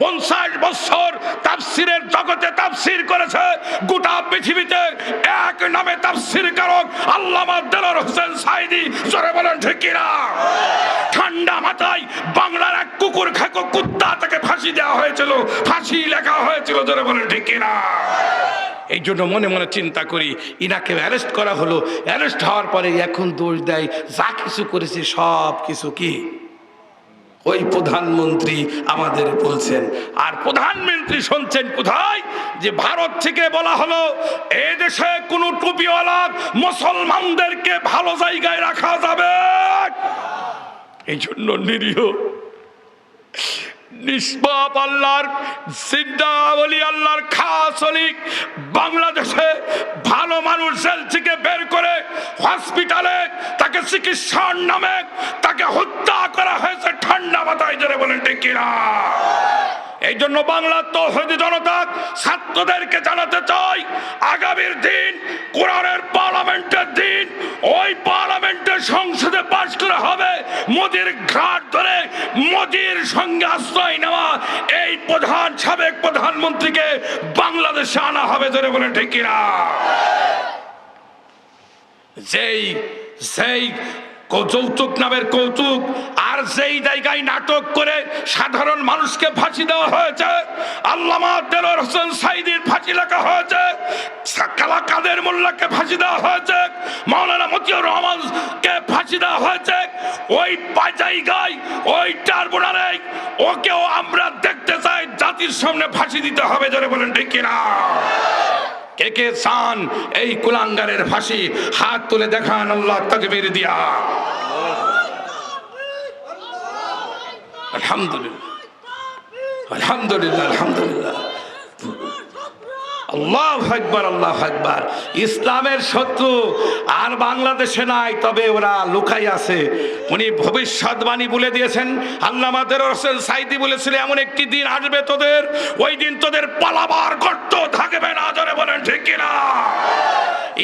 পঞ্চাশ বছর তাফসিরের জগতে তাফসির করেছে। গোটা পৃথিবীতে এক নামে তাফসির কারক আল্লামা হোসেন সাইদি। জোরে বলেন, ঠিক ঠান্ডা মাথায় বাংলার এক কুকুর খাকো কুত্তা তাকে ফাঁসি দেওয়া হয়েছিল। ফাঁসি লেখা হয়েছিল, জোরে বলেন, ঠিক এই জন্য মনে মনে চিন্তা করি, ইনাকে অ্যারেস্ট করা হলো। অ্যারেস্ট হওয়ার পরে এখন দোষ দেয়, যা কিছু করেছে সব কিছু কি? ওই প্রধানমন্ত্রী আমাদের বলছেন, আর প্রধানমন্ত্রী শুনছেন কোথায়? যে ভারত থেকে বলা হলো, এ দেশে কোনো টুপিওয়ালা মুসলমানদেরকে ভালো জায়গায় রাখা যাবে। এই জন্য নিরীহ আল্লাহর আল্লাহর বাংলাদেশে ভালো মানুষ জেল থেকে বের করে হসপিটালে চিকিৎসার নামে তাকে হত্যা করা হয়েছে ঠান্ডা মাথায় ধরে বলেন কিনা? এই জন্য বাংলার তৌহিদি জনতা ছাত্রদেরকে জানাতে চাই, আগামীর দিন কোরআনের পার্লামেন্টের দিন, ওই পার্লামেন্টের সংসদে পাশ করা হবে। মোদির ঘাট ধরে মোদির সঙ্গে আশ্রয় নেওয়া এই প্রধান, সাবেক প্রধানমন্ত্রীকে বাংলাদেশে আনা হবে ধরে বলে ঠিক কিনা? যেই সেই যৌতুক নামের কৌতুক আর যেই জায়গায় নাটক করে সাধারণ মানুষকে ফাঁসি দেওয়া হয়েছে, আল্লামা দেলোর হোসেন সাইদির ফাঁসি লেখা হয়েছে, কালা কাদের মোল্লাকে ফাঁসি দেওয়া হয়েছে, মাওলানা মতিউর রহমানকে ফাঁসি দেওয়া হয়েছে, ওই জায়গায়, ওই টার্বুনালে ওকেও আমরা দেখতে চাই, জাতির সামনে ফাঁসি দিতে হবে, জোরে বলেন ঠিক কিনা? কে কে চান এই কুলাঙ্গারের ফাঁসি হাত তুলে দেখান আল্লাহ তকবীর দিয়া। আলহামদুলিল্লাহ আলহামদুলিল্লাহ আলহামদুলিল্লাহ। আল্লাহ আল্লাহ ইসলামের শত্রু আর বাংলাদেশে নাই, তবে ওরা লুকাই আছে। উনি ভবিষ্যৎবাণী বলে দিয়েছেন আল্লাহ মাদের হোসেন সাইদি বলেছিল, এমন একটি দিন আসবে তোদের, ওই দিন তোদের পালাবার গর্ত থাকবে না জোরে বলেন, ঠিক কিনা?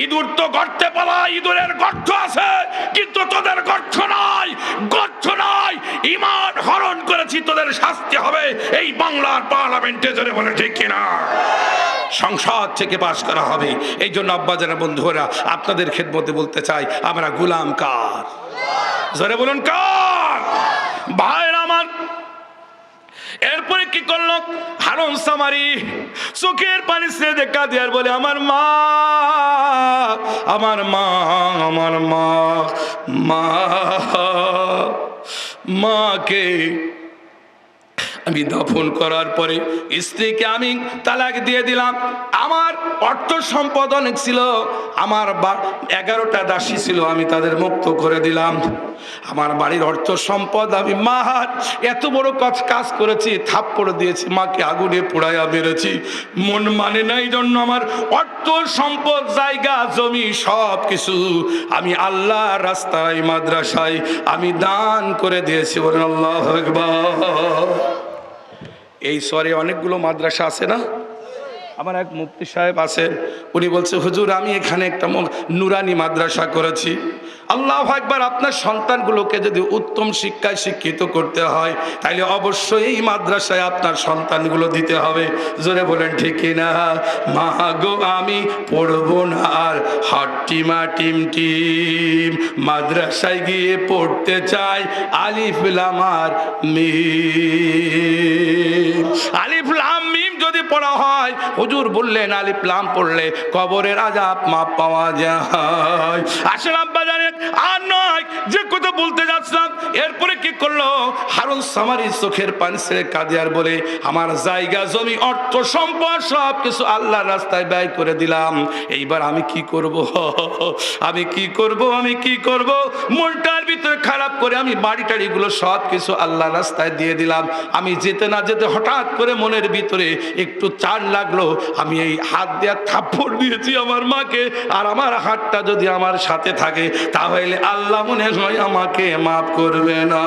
ইঁদুর তো গর্তে পালা, ইঁদুরের গর্ত আছে, কিন্তু তোদের গর্ত নাই গর্ত নাই। ইমান হরণ করেছি, তোদের শাস্তি হবে, এই বাংলার পার্লামেন্টে, জোরে বলে ঠিক কিনা? সংসদ থেকে পাশ করা হবে। এই জন্য আব্বাজানা বন্ধুরা, আপনাদের খেদমতে বলতে চাই, আমরা গুলাম কার? জোরে বলুন, কার? ভাইরা আমার। এরপরে কি করল? হারম সামারি চোখের পানি সে দেখা দেয়ার বলে, আমার মা আমার মা আমার মা মা মাকে আমি দফন করার পরে স্ত্রীকে আমি তালাক দিয়ে দিলাম। আমার অর্থ সম্পদ অনেক ছিল। আমার এগারোটা দাসী ছিল, আমি তাদের মুক্ত করে দিলাম। আমার বাড়ির অর্থ সম্পদ, আমি মাহার এত বড় কাজ কাজ করেছি, থাপ্পড় দিয়েছি, মাকে আগুনে পোড়াইয়া মেরেছি। মন মানে নাই জন্য আমার অর্থ সম্পদ, জায়গা, জমি সব কিছু আমি আল্লাহ রাস্তায়, মাদ্রাসায় আমি দান করে দিয়েছি। বলেন আল্লাহ আকবার। এই শহরে অনেকগুলো মাদ্রাসা আছে না? আমার এক মুফতি সাহেব আছেন, উনি বলছে, হুজুর, আমি এখানে একটা নুরানি মাদ্রাসা করেছি। আল্লাহ একবার আপনার সন্তানগুলোকে যদি উত্তম শিক্ষায় শিক্ষিত করতে হয় তাহলে অবশ্যই এই মাদ্রাসায় আপনার সন্তানগুলো দিতে হবে। জোরে বলেন, ঠিক না? মা গো, আমি পড়ব না আর হট্টিমা টিম টিম। মাদ্রাসায় গিয়ে পড়তে চাই, আলিফ লামার মিম। পড়া হয়। হুজুর বললেন, আলিফ লাম পড়লে কবরের আজাব মাপ পাওয়া যায়। আসলাম বাজারে আর নয়, যে কথা বলতে যাচ্ছিলাম এরপরে কি করল? হারুন সামারি চোখের পানি ছেড়ে কাদিয়ার বলে, আমার জায়গা, জমি, অর্থ, সম্পদ সব কিছু আল্লাহর রাস্তায় ব্যয় করে দিলাম। এইবার আমি কি করব? আমি কি করব? আমি কি করব? মনটার ভিতরে খারাপ করে আমি বাড়ি টাড়িগুলো সব কিছু আল্লাহ রাস্তায় দিয়ে দিলাম। আমি যেতে না যেতে হঠাৎ করে মনের ভিতরে একটু চার লাগল। আমি এই হাত দেওয়া থাপ্পড় দিয়েছি আমার মাকে, আর আমার হাতটা যদি আমার সাথে থাকে, তাহলে আল্লাহ মনে হয় আমাকে মাফ করবে না।